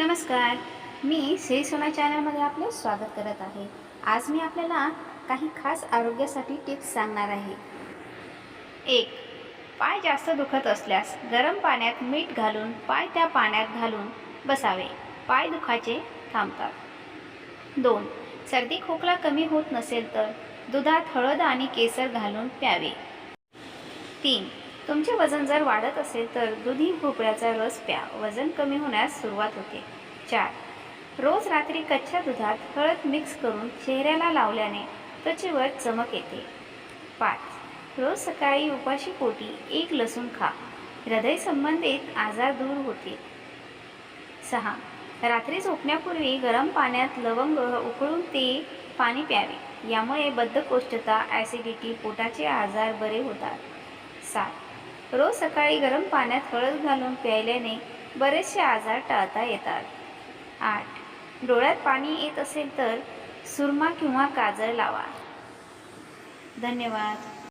नमस्कार. मी श्री सोना चॅनलमध्ये आपले स्वागत करत आहे. आज मी आपल्याला काही खास आरोग्यासाठी टिप्स सांगणार आहे. एक पाय जास्त दुखत असल्यास गरम पाण्यात मीठ घालून पाय त्या पाण्यात घालून बसावे. पाय दुखाचे थांबतात. दोन सर्दी खोकला कमी होत नसेल तर दुधात हळद आणि केसर घालून प्यावे. तीन तुमचे वजन जर वाढत असेल तर दुधी भोपळ्याचा रस प्या. वजन कमी होण्यास सुरुवात होते. चार. रोज रात्री कच्च्या दुधात हळद मिक्स करून चेहऱ्याला लावल्याने त्वचेवर चमक येते. पाच. रोज सकाळी उपाशी पोटी एक लसूण खा. हृदय संबंधित आजार दूर होतील. सहा. रात्री झोपण्यापूर्वी गरम पाण्यात लवंग उकळून ते पाणी प्यावे. यामुळे बद्धकोष्ठता ॲसिडिटी पोटाचे आजार बरे होतात. सात. रोज सकाळी गरम पाण्यात हळद घालून प्यायल्याने बरेचसे आजार टाळता येतात. आठ. डोळ्यात पाणी येत असेल तर सुरमा किंवा काजळ लावा. धन्यवाद.